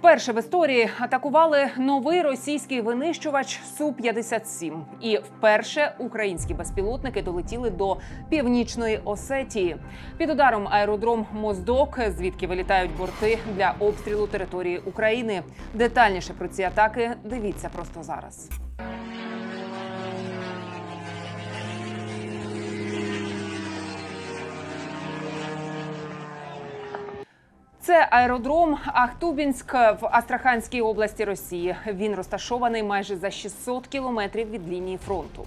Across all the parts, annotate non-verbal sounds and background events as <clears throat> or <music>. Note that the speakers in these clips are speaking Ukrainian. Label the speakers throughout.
Speaker 1: Вперше в історії атакували новий російський винищувач су 57 і вперше українські безпілотники долетіли до північної Осетії. Під ударом аеродром Моздок, звідки вилітають борти для обстрілу території України. Детальніше про ці атаки дивіться просто зараз. Це аеродром Ахтубінськ в Астраханській області Росії. Він розташований майже за 600 кілометрів від лінії фронту.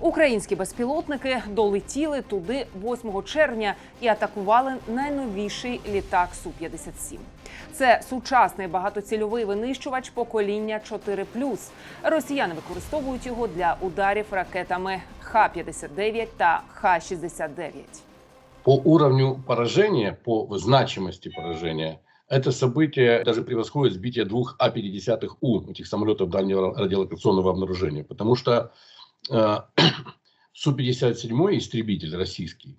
Speaker 1: Українські безпілотники долетіли туди 8 червня і атакували найновіший літак су 57 Це сучасний багатоцільовий винищувач покоління 4+. Росіяни використовують його для ударів ракетами Х-59 та Х-69.
Speaker 2: По уровню поражения, по значимости поражения, это событие даже превосходит сбитие двух А-50У, этих самолетов дальнего радиолокационного обнаружения. Потому что э, <clears throat> Су-57 истребитель российский,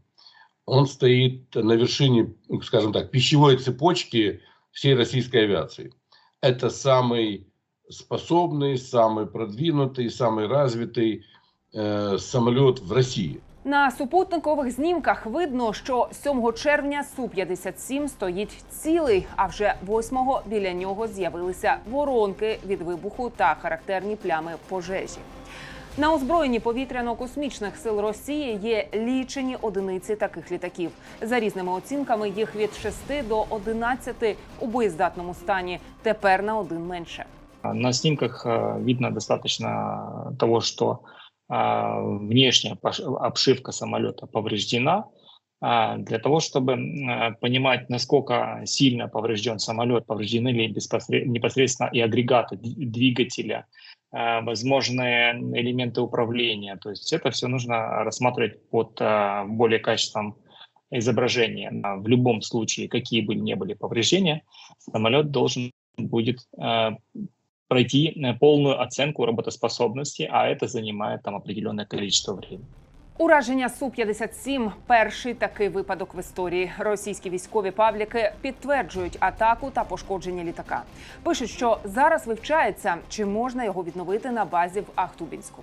Speaker 2: он стоит на вершине, скажем так, пищевой цепочки всей российской авиации. Это самый способный, самый продвинутый, самый развитый э, самолет в России.
Speaker 1: На супутникових знімках видно, що 7 червня су 57 стоїть цілий. А вже 8-го біля нього з'явилися воронки від вибуху та характерні плями пожежі. На озброєнні повітряно-космічних сил Росії є лічені одиниці таких літаків. За різними оцінками їх від 6 до 11 у боєздатному стані. Тепер на один менше.
Speaker 3: На снимках э, видно достаточно того, э, внешняя пош- обшивка самолета повреждена. А, Для того, чтобы м, понимать, насколько сильно поврежден самолет, повреждены ли непосредственно и агрегаты двигателя, возможные элементы управления. То есть это все нужно рассматривать под более качеством изображения. А В любом случае, какие бы ни были повреждения, самолет должен будет пройти э, полную оценку работоспособности, а это занимает там определенное количество времени.
Speaker 1: Ураження су 57 перший такий випадок в історії. Російські військові павліки підтверджують атаку та пошкодження літака. Пишуть, що зараз вивчається, чи можна його відновити на базі в Ахтубінську.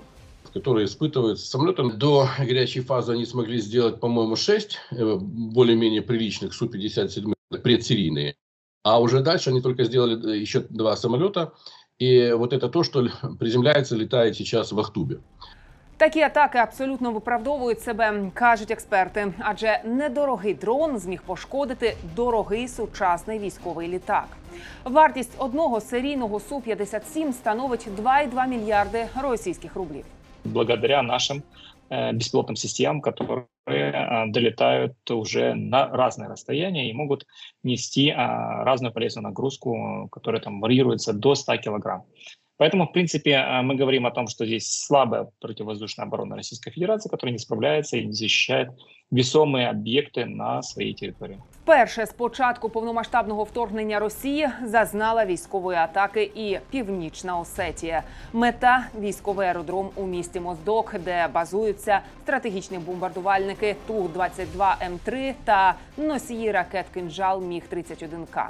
Speaker 2: которые испытываются самолетом. До горячей фазы они смогли сделать, по-моему, 6 э, более-менее приличных Су-57 предсерийные. А уже дальше они только сделали э, еще два самолета. И вот это то, что л- <laughs> приземляется, летает сейчас в Ахтубе.
Speaker 1: Такі атаки абсолютно виправдовують себе, кажуть експерти. Адже недорогий дрон зміг пошкодити дорогий сучасний військовий літак. Вартість одного серійного су 57 становить 2,2 мільярди російських рублів.
Speaker 3: Благодаря нашим э, беспилотным системам, которые э, долетают уже на разные расстояния и могут нести э, разную полезную нагрузку, э, которая там варьируется до 100 килограмм. Поэтому, в принципе, э, мы говорим о том, что здесь слабая противовоздушная оборона Российской Федерации, которая не справляется и не защищает весомые объекты на своей территории.
Speaker 1: Вперше з початку повномасштабного вторгнення Росії зазнала військової атаки і Північна Осетія. Мета військовий аеродром у місті Моздок, де базуються стратегічні бомбардувальники Туг-22 М3 та носії ракет кинжал Міг 31 К.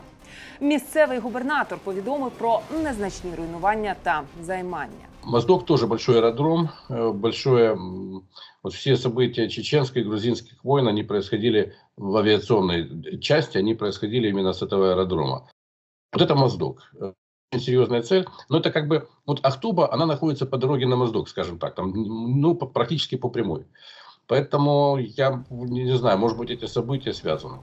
Speaker 1: Місцевий губернатор повідомив про незначні руйнування та займання.
Speaker 2: Моздок тоже большой аэродром, э, большое, м, вот все события чеченской и грузинских войн, они происходили в авиационной части, они происходили именно с этого аэродрома. Вот это Моздок. Э, Очень серьезная цель. Но это как бы, вот Ахтуба, она находится по дороге на Моздок, скажем так, там, ну, по- практически по прямой. Поэтому я не, не знаю, может быть, эти события связаны.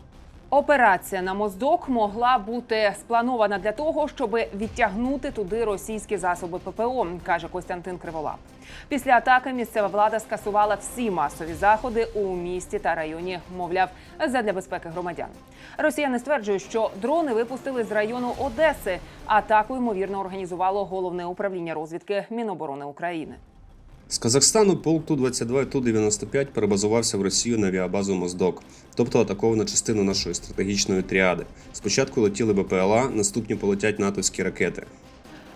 Speaker 1: Операція на моздок могла бути спланована для того, щоб відтягнути туди російські засоби ППО, каже Костянтин Криволап. Після атаки місцева влада скасувала всі масові заходи у місті та районі, мовляв, задля безпеки громадян. Росіяни стверджують, що дрони випустили з району Одеси. Атаку ймовірно організувало головне управління розвідки Міноборони України.
Speaker 4: З Казахстану полк Ту-22 і Ту-95 перебазувався в Росію на авіабазу Моздок, тобто атаковану частину нашої стратегічної тріади. Спочатку летіли БПЛА, наступні полетять натовські ракети.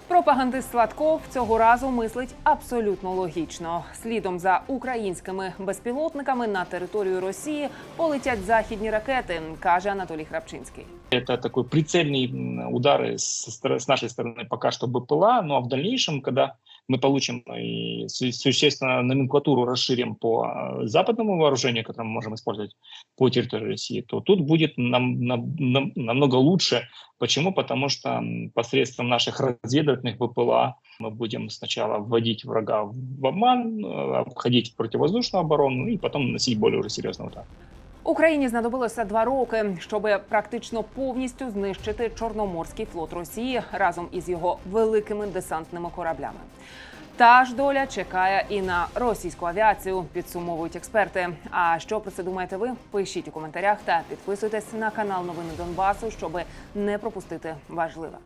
Speaker 1: Пропагандист Сладков цього разу мислить абсолютно логічно. Слідом за українськими безпілотниками на територію Росії полетять західні ракети, каже Анатолій Храпчинський.
Speaker 3: Это такой прицельный м, удары с, стор- с нашей стороны пока что БПЛА, ну а в дальнейшем, когда мы получим и су- существенно номенклатуру расширим по э, западному вооружению, которое мы можем использовать по территории России, то тут будет нам, нам- нам- намного лучше. Почему? Потому что посредством наших разведывательных БПЛА мы будем сначала вводить врага в обман, э, обходить противовоздушную оборону и потом наносить более уже серьезный удар.
Speaker 1: Україні знадобилося два роки, щоб практично повністю знищити Чорноморський флот Росії разом із його великими десантними кораблями. Та ж доля чекає і на російську авіацію, підсумовують експерти. А що про це думаєте ви? Пишіть у коментарях та підписуйтесь на канал Новини Донбасу, щоб не пропустити важливе.